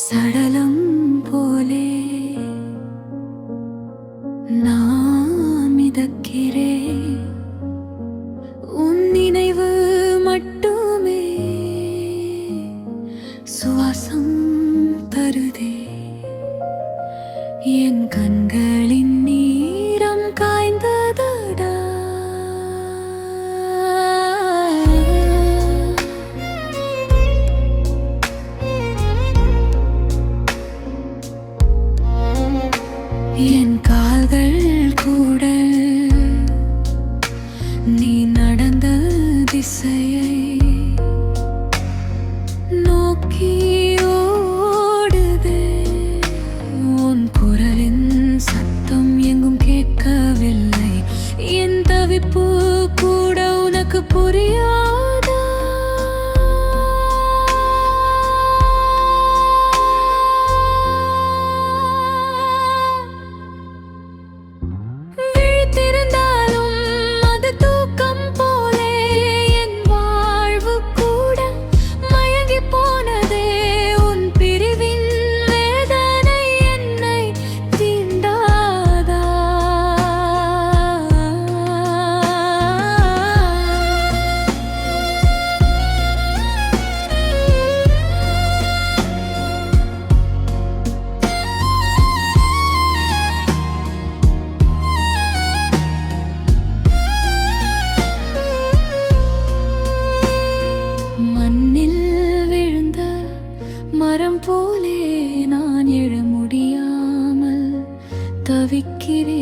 சடலம் போலே நாம் இதக்கிறே உன் நினைவு மட்டுமே சுவாசம் தருதே. என் கண்கள் நீ நடந்த திசையை தவிக்கிறேன்